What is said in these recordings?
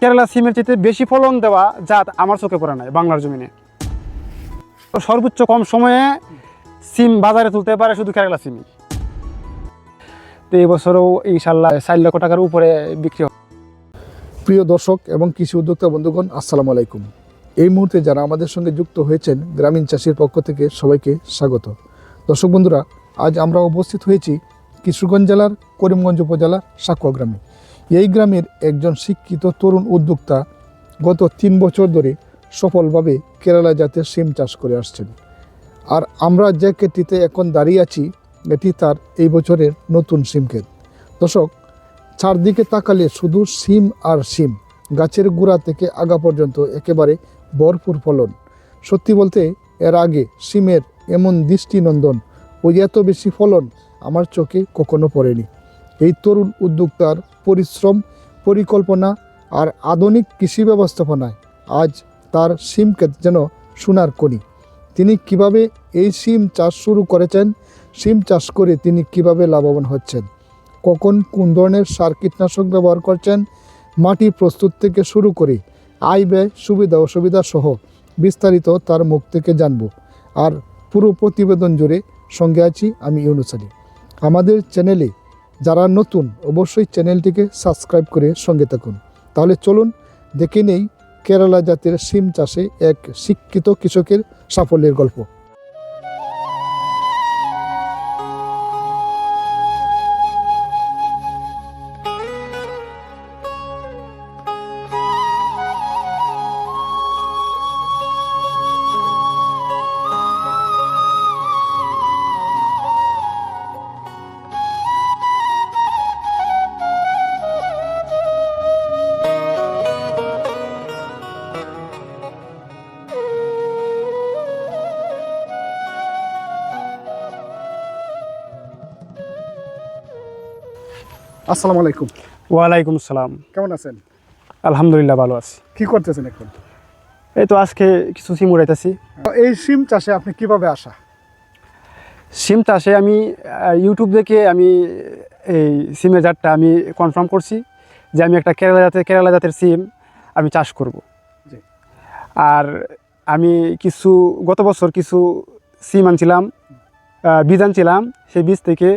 কেরালা সিমের চেয়ে বেশি ফলন দেওয়া জাত আমার চোখে পড়ে নাই বাংলার জমিনে। সর্বোচ্চ কম সময়ে সিম বাজারে তুলতে পারে শুধু কেরালা সিমই। তো এই বছরও ইনশাল্লাহ চার লক্ষ টাকার উপরে বিক্রি প্রিয় দর্শক এবং কৃষি উদ্যোক্তা বন্ধুগণ, আসসালামু আলাইকুম। এই মুহূর্তে যারা আমাদের সঙ্গে যুক্ত হয়েছেন, গ্রামীণ চাষির পক্ষ থেকে সবাইকে স্বাগত। দর্শক বন্ধুরা, আজ আমরা উপস্থিত হয়েছি কিশোরগঞ্জ জেলার করিমগঞ্জ উপজেলার সাকুয়া গ্রামে। এই গ্রামের একজন শিক্ষিত তরুণ উদ্যোক্তা গত তিন বছর ধরে সফলভাবে কেরালা জাতের সিম চাষ করে আসছেন। আর আমরা যে ক্ষেতটিতে এখন দাঁড়িয়ে আছি, এটি তার এই বছরের নতুন সিম ক্ষেত। দর্শক, চারদিকে তাকালে শুধু সিম আর সিম গাছের গোড়া থেকে আগা পর্যন্ত একেবারে ভরপুর ফলন। সত্যি বলতে, এর আগে সিমের এমন দৃষ্টিনন্দন ও এত বেশি ফলন আমার চোখে কখনো পড়েনি। এই তরুণ উদ্যোক্তার পরিশ্রম, পরিকল্পনা আর আধুনিক কৃষি ব্যবস্থাপনায় আজ তার সিম ক্ষেত যেন সোনার কণি। তিনি কীভাবে এই সিম চাষ শুরু করেছেন, সিম চাষ করে তিনি কীভাবে লাভবান হচ্ছেন, কখন কোন ধরনের সার কীটনাশক ব্যবহার করছেন, মাটি প্রস্তুত থেকে শুরু করে আয় ব্যয় সুবিধা, অসুবিধা সহ বিস্তারিত তার মুখ থেকে জানব আর পুরো প্রতিবেদন জুড়ে সঙ্গে আছি আমি ইউনুস আমাদের চ্যানেলে যারা নতুন, অবশ্যই চ্যানেলটিকে সাবস্ক্রাইব করে সঙ্গে থাকুন। তাহলে চলুন, দেখে নেই কেরালা জাতের সিম চাষে এক শিক্ষিত কৃষকের সাফল্যের গল্প। আসসালামু আলাইকুম। ওয়ালাইকুম আসসালাম। কেমন আছেন? আলহামদুলিল্লাহ ভালো আছি। কি করতেছেন এখন? এই তো আজকে কিছু সিম উড়াইতেছি। এই সিম চাষে আপনি কীভাবে আসা? সিম চাষে আমি ইউটিউব দেখে আমি এই সিমের জাতটা আমি কনফার্ম করছি যে আমি একটা কেরালা জাতের কেরালা জাতের সিম আমি চাষ করব। আর আমি কিছু গত বছর কিছু সিম আনছিলাম বীজ আনছিলাম সেই বীজ থেকে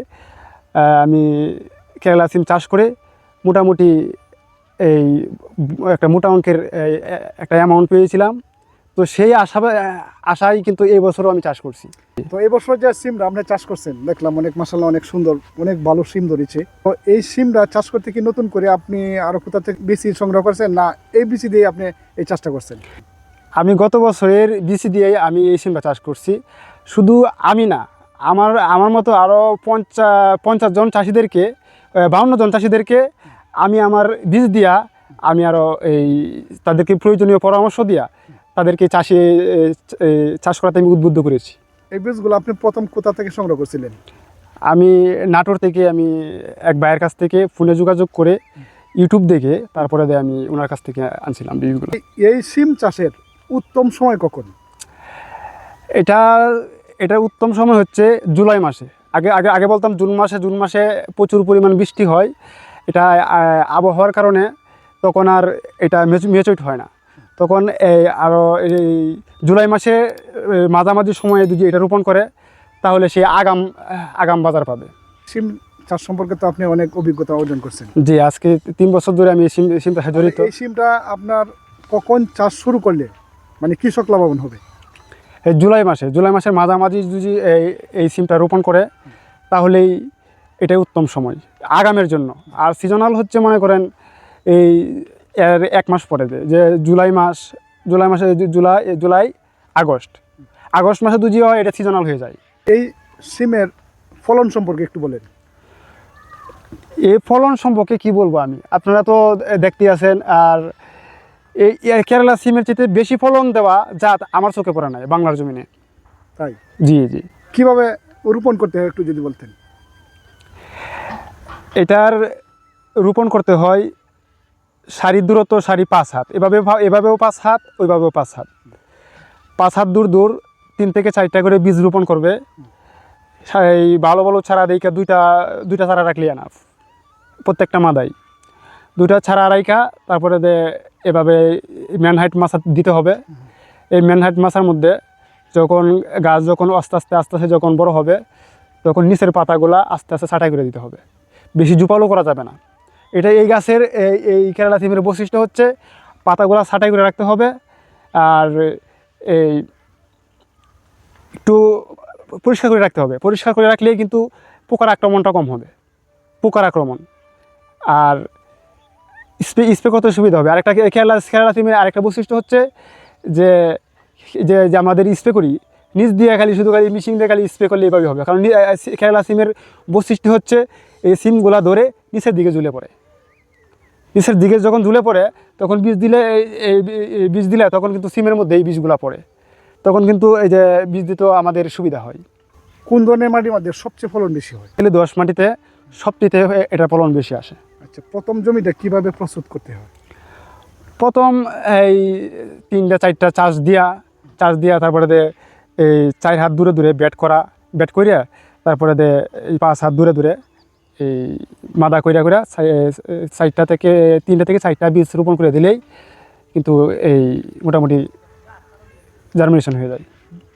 আমি কেরালা সিম চাষ করে মোটামুটি এই একটা মোটা অঙ্কের একটা অ্যামাউন্ট পেয়েছিলাম। তো সেই আশা আশাই কিন্তু এই বছরও আমি চাষ করছি। তো এই বছর যে সিমটা আপনি চাষ করছেন দেখলাম অনেক মাসাল্লাহ অনেক সুন্দর অনেক ভালো সিম ধরেছে। তো এই সিমটা চাষ করতে কি নতুন করে আপনি আরও কোথা থেকে বিসি সংগ্রহ করছেন না এই বিসি দিয়ে আপনি এই চাষটা করছেন? আমি গত বছরের বিসি দিয়ে আমি এই সিমটা চাষ করছি। শুধু আমি না আমার আমার মতো আরও পঞ্চা পঞ্চাশ জন চাষিদেরকে বাউন্ন জন চাষিদেরকে আমি আমার বীজ দিয়া আমি আরও এই তাদেরকে প্রয়োজনীয় পরামর্শ দিয়া তাদেরকে চাষে চাষ করাতে আমি উদ্বুদ্ধ করেছি। এই বীজগুলো আপনি প্রথম কোথা থেকে সংগ্রহ করছিলেন? আমি নাটোর থেকে আমি এক ভাইয়ের কাছ থেকে ফোনে যোগাযোগ করে ইউটিউব দেখে তারপরে দিয়ে আমি ওনার কাছ থেকে আনছিলাম বীজগুলো। এই- এই সিম চাষের উত্তম সময় কখন? এটা এটার উত্তম সময় হচ্ছে জুলাই মাসে। আগে আগে আগে বলতাম জুন মাসে জুন মাসে প্রচুর পরিমাণ বৃষ্টি হয়। এটা আবহাওয়ার কারণে তখন আর এটা মেচুইট হয় না। তখন এই আরও এই জুলাই মাসে মাঝামাঝি সময়ে যদি এটা রোপণ করে তাহলে সে আগাম আগাম বাজার পাবে। সিম চাষ সম্পর্কে তো আপনি অনেক অভিজ্ঞতা অর্জন করছেন। জি আজকে তিন বছর ধরে আমি সিম সিম চাষে জড়িত। এই সিমটা আপনার কখন চাষ শুরু করলে মানে কৃষক লাভবান হবে? এই জুলাই মাসে জুলাই মাসের মাঝামাঝি যদি এই এই সিমটা রোপণ করে তাহলেই এটাই উত্তম সময় আগামের জন্য। আর সিজনাল হচ্ছে মনে করেন এই এর এক মাস পরে যে- যে জুলাই মাস জুলাই মাসে জুলাই জুলাই আগস্ট। আগস্ট মাসে যদি হয় এটা সিজনাল হয়ে যায়। এই সিমের ফলন সম্পর্কে একটু বলেন। এই ফলন সম্পর্কে কি বলব আমি? আপনারা তো দেখতে আছেন আর এই এই কেরালা সিমের চেয়ে বেশি ফলন দেওয়া জাত আমার চোখে পড়ে নাই বাংলার জমিনে। তাই? জি জি। কীভাবে রোপণ করতে হয় একটু যদি বলতেন। এটার রোপণ করতে হয় সারির দূরত্ব, সারি পাঁচ হাত। এভাবে এভাবেও পাঁচ হাত, ওইভাবেও পাঁচ হাত। পাঁচ হাত দূর দূর তিন থেকে চারটা করে বীজ রোপণ করবে। এই ভালো ভালো ছাড়া দিকে দুইটা দুইটা ছাড়া রাখলি এনাফ প্রত্যেকটা মাদাই। দুইটা ছাড়া রাইকা তারপরে এভাবে ম্যানহাইট মাছা দিতে হবে। এই ম্যানহাইট মাছার মধ্যে যখন গাছ যখন আস্তে আস্তে আস্তে আস্তে যখন বড় হবে, তখন নিচের পাতাগুলা আস্তে আস্তে ছাঁটাই করে দিতে হবে। বেশি জুপালো করা যাবে না। এটা এই গাছের, এই কেরালা থিমের বৈশিষ্ট্য হচ্ছে পাতাগুলা ছাঁটাই করে রাখতে হবে। আর এই একটু পরিষ্কার করে রাখতে হবে। পরিষ্কার করে রাখলেই কিন্তু পোকার আক্রমণটা কম হবে। পোকার আক্রমণ। আর স্প্রে স্প্রে করতে সুবিধা হবে। আরেকটা কেরালা কেরালা থিমের আরেকটা বৈশিষ্ট্য হচ্ছে যে যে যে আমাদের স্প্রে করি নিচ দিয়ে খালি শুধু খালি মিশিং দিয়ে খালি স্প্রে করলে এভাবে হবে। কারণ কেরালা সিমের বৈশিষ্ট্য হচ্ছে এই সিমগুলা ধরে নিচের দিকে ঝুলে পড়ে। নিচের দিকে যখন ঝুলে পড়ে তখন বীজ দিলে এই- বীজ দিলে তখন কিন্তু সিমের মধ্যে এই বীজগুলা পড়ে। তখন কিন্তু এই যে বীজ দিতেও আমাদের সুবিধা হয়। কোন ধরনের মাটির মধ্যে সবচেয়ে ফলন বেশি হয়? তাহলে দোয়াশ মাটিতে সবটিতে এটার ফলন বেশি আসে। আচ্ছা প্রথম জমিটা কীভাবে প্রস্তুত করতে হয়? প্রথম এই তিনটা চারটা চাষ দিয়া চাষ দিয়া তারপরে দে এই চার হাত দূরে দূরে ব্যাট করা ব্যাট করিয়া তারপরে দে এই পাঁচ হাত দূরে দূরে এই মাদা কইরা কইরা চারটা থেকে তিনটা থেকে চারটা বীজ রোপণ করে দিলেই কিন্তু এই মোটামুটি জার্মিনেশন হয়ে যায়।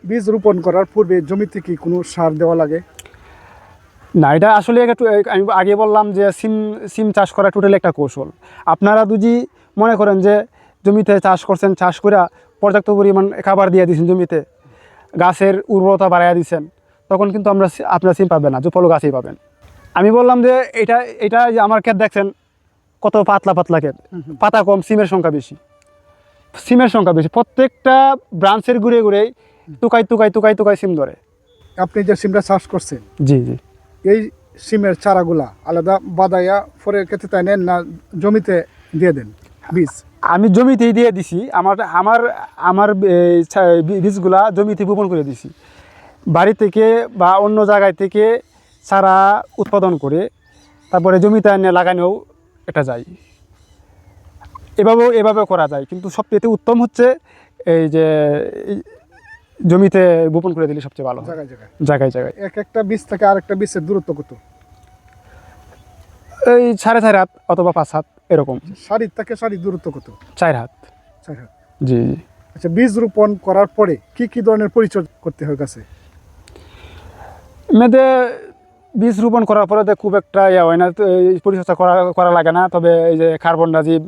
বীজ রোপণ করার পূর্বে জমিতে কি কোনো সার দেওয়া লাগে? না এটা আসলে আমি আগে বললাম যে সিম সিম চাষ করা টোটাল একটা কৌশল। আপনারা যদি মনে করেন যে জমিতে চাষ করছেন চাষ করে পর্যাপ্ত পরিমাণ খাবার দিয়ে দিয়েছেন জমিতে গাছের উর্বরতা বাড়াইয়া দিচ্ছেন তখন কিন্তু আমরা আপনারা সিম পাবেন না জোপালো গাছই পাবেন। আমি বললাম যে এটা এটা যে আমার ক্ষেত দেখছেন কত পাতলা পাতলা ক্ষেত। পাতা কম সিমের সংখ্যা বেশি। সিমের সংখ্যা বেশি। প্রত্যেকটা ব্রাঞ্চের ঘুরে ঘুরে তুকাই তুকাই তুকাই তুকাই সিম ধরে। আপনি যে সিমটা চাষ করছেন জি জি। এই সিমের চারাগুলা আলাদা বাদাইয়া পরে খেতে তাই নেন না জমিতে দিয়ে দেন? বীজ। আমি জমিতেই দিয়ে দিছি আমার আমার আমার বীজগুলা জমিতে বপন করে দিছি। বাড়ি থেকে বা অন্য জায়গায় থেকে সারা উৎপাদন করে তারপরে জমিতে এনে লাগানোও এটা যায়। এভাবেও এভাবে করা যায় কিন্তু সবচেয়ে উত্তম হচ্ছে এই যে জমিতে বপন করে দিলে সবচেয়ে ভালো জায়গায় জায়গায়। জায়গায় জায়গায়। এক একটা বীজ থেকে আরেকটা বীজের দূরত্ব কত? এই সাড়ে চার হাত অথবা পাঁচ হাত। এরকম। সারি থেকে সারি দূরত্ব কত? চার হাত। চার হাত। জি জি। আচ্ছা বীজ রোপণ করার পরে কি কি ধরনের পরিচর্যা করতে হয় গাছে? মেয়েদের বীজ রোপণ করার পরে খুব একটা ইয়ে হয় না পরিচর্যা করা করা লাগে না। তবে এই যে কার্বন ডাজিম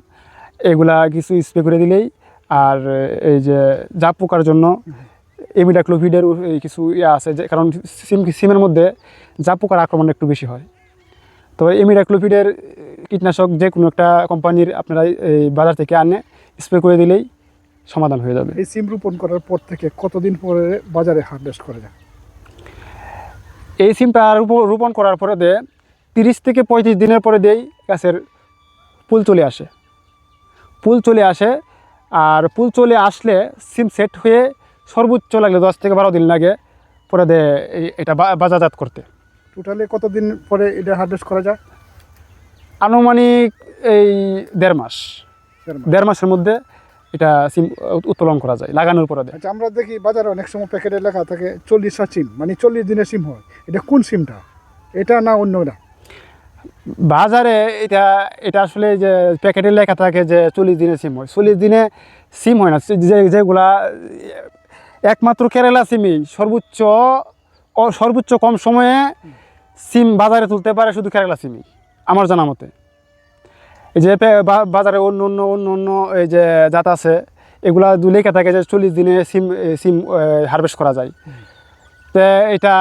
এগুলা কিছু স্প্রে করে দিলেই আর এই যে জাপ পোকার জন্য এমিডাক্লোভিডের কিছু ইয়ে আছে যে কারণ সিম সিমের মধ্যে জাপ পোকার আক্রমণ একটু বেশি হয়। তো এমিডাক্লোভিডের কীটনাশক যে কোনো একটা কোম্পানির আপনারা এই বাজার থেকে আনে স্প্রে করে দিলেই সমাধান হয়ে যাবে। এই সিম রোপণ করার পর থেকে কতদিন পরে বাজারে হারভেস্ট করা যায়? এই সিমটা রোপ- রোপণ করার পরে দে তিরিশ থেকে পঁয়ত্রিশ দিনের পরে দেই গাছের ফুল চলে আসে। ফুল চলে আসে আর ফুল চলে আসলে সিম সেট হয়ে সর্বোচ্চ লাগলে দশ থেকে বারো দিন লাগে পরে দে এটা বাজারজাত করতে। টোটালি কতদিন পরে এটা হারভেস্ট করা যায়? আনুমানিক এই দেড় মাস। দেড় মাসের মধ্যে এটা সিম উত্তোলন করা যায় লাগানোর পরে আচ্ছা আমরা দেখি বাজারে অনেক সময় প্যাকেটে লেখা থাকে চল্লিশটা সিম মানে চল্লিশ দিনের সিম হয়। এটা কোন সিমটা? এটা না অন্যটা বাজারে এটা এটা আসলে যে প্যাকেটে লেখা থাকে যে চল্লিশ দিনে সিম হয়। চল্লিশ দিনে সিম হয় না। যে যেগুলা একমাত্র কেরালা সিমই সর্বোচ্চ সর্বোচ্চ কম সময়ে সিম বাজারে তুলতে পারে শুধু কেরালা সিমই আমার জানা মতে। এই যে বাজারে অন্য অন্য অন্য অন্য এই যে জাত আছে এগুলা লেখা থাকে যে চল্লিশ দিনে সিম সিম হারভেস্ট করা যায়। তো এটা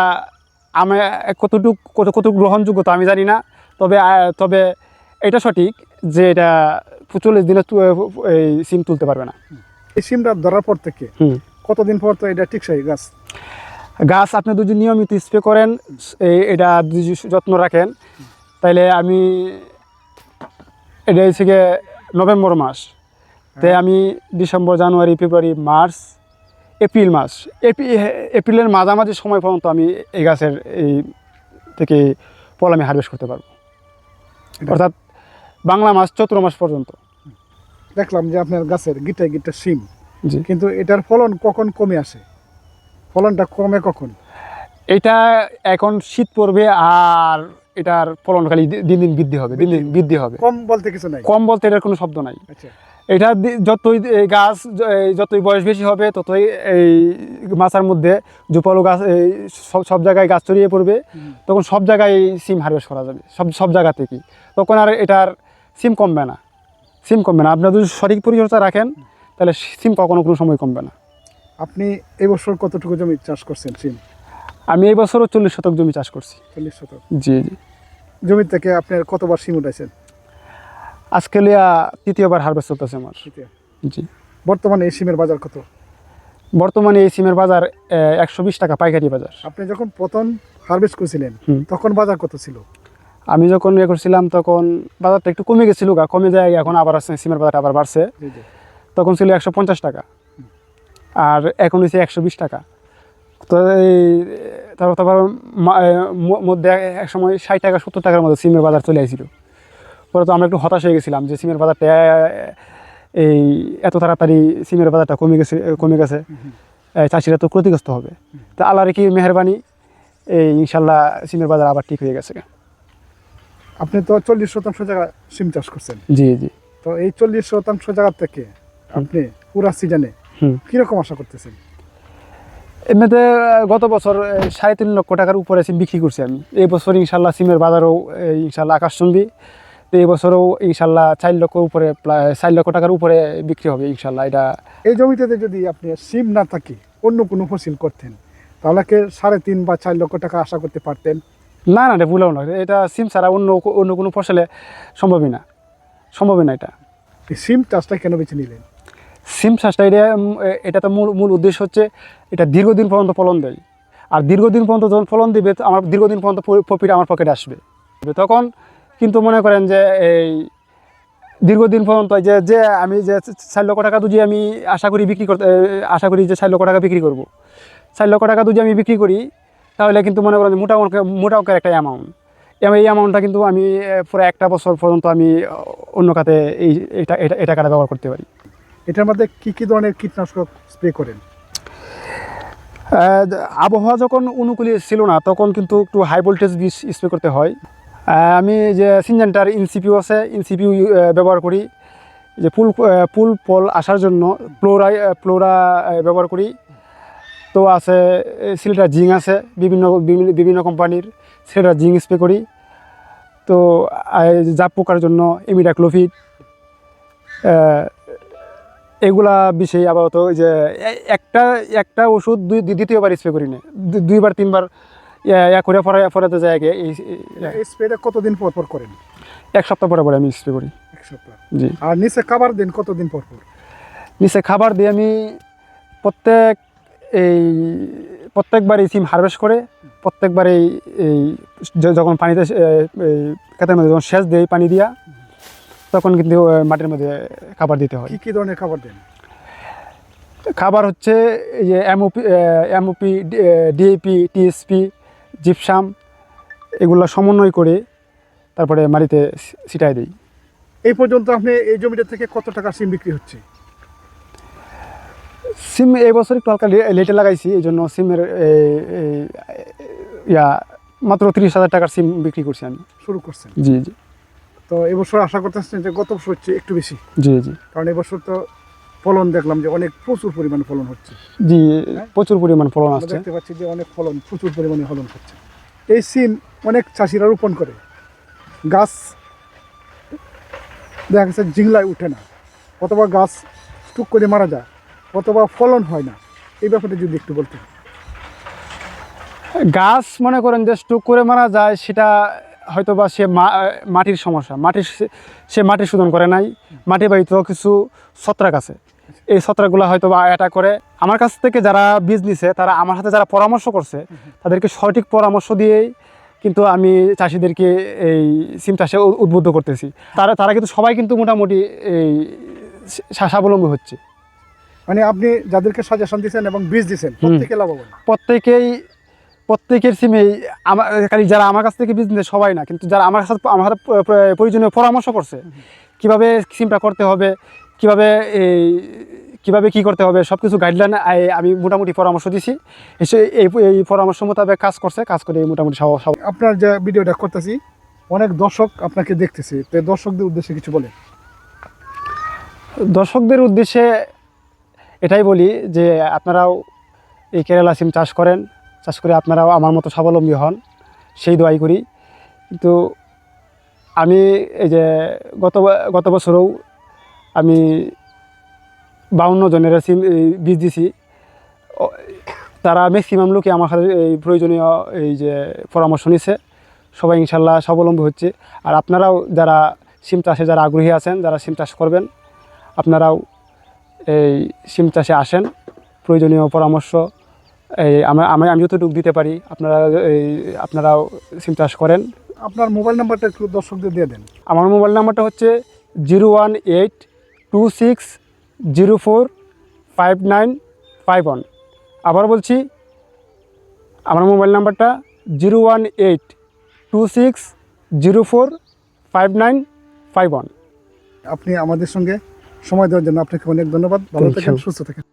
আমি কতটুক কত কত গ্রহণযোগ্যতা আমি জানি না তবে তবে এটা সঠিক যে এটা চল্লিশ দিনে এই সিম তুলতে পারবে না। এই সিমটা ধরার পর থেকে কতদিন পর তো এটা টিকসাই গাছ? গাছ আপনি যদি নিয়মিত স্প্রে করেন এই এটা যদি যত্ন রাখেন তাইলে আমি এটা হচ্ছে গিয়ে নভেম্বর মাস। তাই আমি December January February March April মাস। এপ্রি- এপ্রিলের মাঝামাঝি সময় পর্যন্ত আমি এই গাছের এই থেকে ফল আমি হারভেস্ট করতে পারব। অর্থাৎ বাংলা মাস চৈত্র মাস পর্যন্ত। দেখলাম যে আপনার গাছের গিটে গিটে সিম কিন্তু এটার ফলন কখন কমে আসে? ফলনটা কমে কখন? এটা এখন শীত পড়বে আর এটার ফলন খালি দিন দিন বৃদ্ধি হবে দিন দিন বৃদ্ধি হবে। কম বলতে কিছু নাই? কম বলতে এটার কোনো শব্দ নাই। আচ্ছা। এটা যতই এই গাছ যতই বয়স বেশি হবে ততই এই মাছার মধ্যে জুপালো গাছ এই সব সব জায়গায় গাছ ছড়িয়ে পড়বে। তখন সব জায়গায় সিম হারভেস্ট করা যাবে সব সব জায়গা থেকেই। তখন আর এটার সিম কমবে না। সিম কমবে না। আপনার যদি সঠিক পরিচর্যা রাখেন তাহলে সিম কখনো কোনো সময় কমবে না। আপনি এবছর কতটুকু জমি চাষ করছেন সিম? আমি এই বছরও চল্লিশ শতক জমি চাষ করছি। চল্লিশ শতক। জি জি। জমি থেকে আপনার কতবার সিম উঠাইছেন? আজকে লিয়া তৃতীয়বার হারভেস্ট চলতেছে আমার। জি। বর্তমানে এই সিমের বাজার কত? বর্তমানে এই সিমের বাজার একশো বিশ টাকা পাইকারি বাজার। আপনি যখন প্রথম হারভেস্ট করেছিলেন তখন বাজার কত ছিল? আমি যখন ইয়ে করছিলাম তখন বাজারটা একটু কমে গেছিল গা কমে যায় এখন আবার আসছে সিমের বাজারটা আবার বাড়ছে। তখন ছিল একশো পঞ্চাশ টাকা। আর এখন হচ্ছে একশো বিশ টাকা। তো এই তারপর তারপর মধ্যে এক সময় ষাট টাকা সত্তর টাকার মধ্যে সিমের বাজার চলে আসছিল পরে তো আমরা একটু হতাশ হয়ে গেছিলাম যে সিমের বাজারটা এই এত তাড়াতাড়ি সিমের বাজারটা কমে গেছে কমে গেছে। চাষিরা তো ক্ষতিগ্রস্ত হবে। তো আল্লাহর কি মেহরবানি এই ইনশাল্লাহ সিমের বাজার আবার ঠিক হয়ে গেছে আপনি তো চল্লিশ শতাংশ জায়গা সিম চাষ করছেন। জি জি। তো এই চল্লিশ শতাংশ জায়গা থেকে আপনি পুরা সিজনে কীরকম আশা করতেছেন? এমনিতে গত বছর সাড়ে তিন লক্ষ টাকার উপরে সিম বিক্রি করছি আমি। এই বছর ইনশাল্লাহ সিমের বাজারও এই, ইনশাল্লাহ আকাশচুম্বী। তো এই বছরও ইনশাল্লাহ চার লক্ষ উপরে চার লক্ষ টাকার উপরে বিক্রি হবে ইনশাল্লাহ এটা। এই জমিটাতে যদি আপনি সিম না থাকে অন্য কোনো ফসল করতেন তাহলে কি সাড়ে তিন বা চার লক্ষ টাকা আশা করতে পারতেন? না না এটা ভুলেও না। এটা সিম ছাড়া অন্য অন্য কোনো ফসলে সম্ভবই না। সম্ভবই না এটা। সিম চাষটা কেন বেছে নিলেন? সিম চাষটা এটা এটা তো মূল মূল উদ্দেশ্য হচ্ছে এটা দীর্ঘদিন পর্যন্ত ফলন দেয়। আর দীর্ঘদিন পর্যন্ত যখন ফলন দিবে আমার দীর্ঘদিন পর্যন্ত প্রফিট আমার পকেটে আসবে। তখন কিন্তু মনে করেন যে এই দীর্ঘদিন পর্যন্ত যে যে আমি যে চার লক্ষ টাকা যদি আমি আশা করি বিক্রি করতে আশা করি যে চার লক্ষ টাকা বিক্রি করব। চার লক্ষ টাকা যদি আমি বিক্রি করি, তাহলে কিন্তু মনে করেন মোটা অঙ্কের মোটা অঙ্কের একটা অ্যামাউন্ট এই অ্যামাউন্টটা কিন্তু আমি পুরো একটা বছর পর্যন্ত আমি অন্য খাতে এই, এটা এটা টাকাটা ব্যবহার করতে পারি। এটার মধ্যে কি কি ধরনের কীটনাশক স্প্রে করেন? আবহাওয়া যখন অনুকূলে ছিল না, তখন কিন্তু একটু হাই ভোল্টেজ বীজ স্প্রে করতে হয়। আমি যে সিনজেন্টার ইনসিপিউ আছে ইনসিপিউ ব্যবহার করি। যে ফুল ফুল ফল আসার জন্য ফ্লোরা ফ্লোরা ব্যবহার করি। তো আছে সিলেটার জিং আছে, বিভিন্ন বিভিন্ন বিভিন্ন কোম্পানির সিলেটার জিং স্প্রে করি। তো জাপ পোকার জন্য এমিডাক্লোফিড এগুলা বিষয়ে আপাতত ওই যে একটা একটা ওষুধ দুই দ্বিতীয়বার স্প্রে করি না। দুইবার তিনবার ইয়া- করে পরে পরে যায় আগে এই স্প্রেটা কতদিন পর পর করেন? এক সপ্তাহ পরে পরে আমি স্প্রে করি। এক সপ্তাহ। জি। আর নিচে খাবার দিন কতদিন পর পর? নিচে খাবার দিয়ে আমি প্রত্যেক এই প্রত্যেকবার এই সিম হারভেস্ট করে প্রত্যেকবার এই যখন পানিতে খেতের মধ্যে যখন সেচ দেয় পানি দিয়া তখন কিন্তু মাটির মধ্যে খাবার দিতে হয়। কি কি ধরনের খাবার দেন? খাবার হচ্ছে এই যে MOP MOP DAP TSP gypsum এগুলো সমন্বয় করে তারপরে মাটিতে ছিটাই দিই। এই পর্যন্ত আপনি এই জমিটা থেকে কত টাকা সিম বিক্রি হচ্ছে? সিম এই বছর একটু হালকা লেটে লাগাইছি এই জন্য সিমের ইয়া মাত্র তিরিশ হাজার টাকার সিম বিক্রি করছি আমি। শুরু করছেন। জি জি। তো এবছর আশা করতেছেন যে গত বছর হচ্ছে একটু বেশি। জি জি। কারণ এবছর তো ফলন দেখলাম যে অনেক প্রচুর পরিমাণ ফলন হচ্ছে। জি প্রচুর পরিমাণ ফলন আসছে। দেখতে পাচ্ছি যে অনেক ফলন প্রচুর পরিমাণে ফলন হচ্ছে। এই সিম অনেক চাষিরা রোপণ করে। গাছ দেখা গেছে জিংলায় উঠে না। অথবা গাছ টুক করে মারা যায় অথবা ফলন হয় না। এই ব্যাপারে যদি একটু বলতেন। গাছ মনে করেন যে স্ট্রোক করে মারা যায় সেটা হয়তো বা সে মাটির সমস্যা। মাটির সে- মাটি শোধন করে নাই। মাটি বাহিত কিছু ছত্রাক আছে। এই ছত্রাকগুলো হয়তো বা অ্যাটাক করে। আমার কাছ থেকে যারা বীজ নিছে তারা আমার সাথে যারা পরামর্শ করছে তাদেরকে সঠিক পরামর্শ দিয়েই কিন্তু আমি চাষিদেরকে এই সিম চাষে উদ্বুদ্ধ করতেছি। তারা তারা কিন্তু সবাই কিন্তু মোটামুটি এই স্বা- স্বাবলম্বী হচ্ছে। মানে আপনি যাদেরকে সাজেশন দিচ্ছেন এবং বীজ দিচ্ছেন প্রত্যেকে লাভবান? প্রত্যেকেই প্রত্যেকের সিমেই আমার খালি যারা আমার কাছ থেকে বিজনেস সবাই না কিন্তু যারা আমার সাথে আমার প্রয়োজনীয় পরামর্শ করছে কীভাবে সিমটা করতে হবে কীভাবে এই কীভাবে কী করতে হবে সব কিছু গাইডলাইন আমি মোটামুটি পরামর্শ দিছি। এসে এই এই পরামর্শ মোতাবেক কাজ করছে কাজ করে মোটামুটি আপনার যে ভিডিওটা করতেছি অনেক দর্শক আপনাকে দেখতেছি তো দর্শকদের উদ্দেশ্যে কিছু বলে দর্শকদের উদ্দেশ্যে এটাই বলি যে আপনারাও এই কেরালা সিম চাষ করেন চাষ করে আপনারাও আমার মতো স্বাবলম্বী হন। সেই দোয়াই করি। কিন্তু আমি এই যে গত গত বছরেও আমি বাউন্ন জনের সিম বীজ দিছি। তারা ম্যাক্সিমাম লোকে আমার কাছে এই প্রয়োজনীয় এই যে পরামর্শ নিছে। সবাই ইনশাল্লাহ স্বাবলম্বী হচ্ছে। আর আপনারাও যারা সিম চাষে যারা আগ্রহী আছেন, যারা সিম চাষ করবেন, আপনারাও এই সিম চাষে আসেন। প্রয়োজনীয় পরামর্শ এই আমরা আমি আমি যতটুকু দিতে পারি। আপনারা এই আপনারাও সিম চাষ করেন। আপনার মোবাইল নাম্বারটা একটু দর্শকদের দিয়ে দেন। আমার মোবাইল নাম্বারটা হচ্ছে zero one eight two six zero four five nine five one. আবার বলছি আমার মোবাইল নাম্বারটা zero one eight two six zero four five nine five one. আপনি আমাদের সঙ্গে সময় দেওয়ার জন্য আপনাকে অনেক ধন্যবাদ। ভালো থাকেন সুস্থ থাকেন।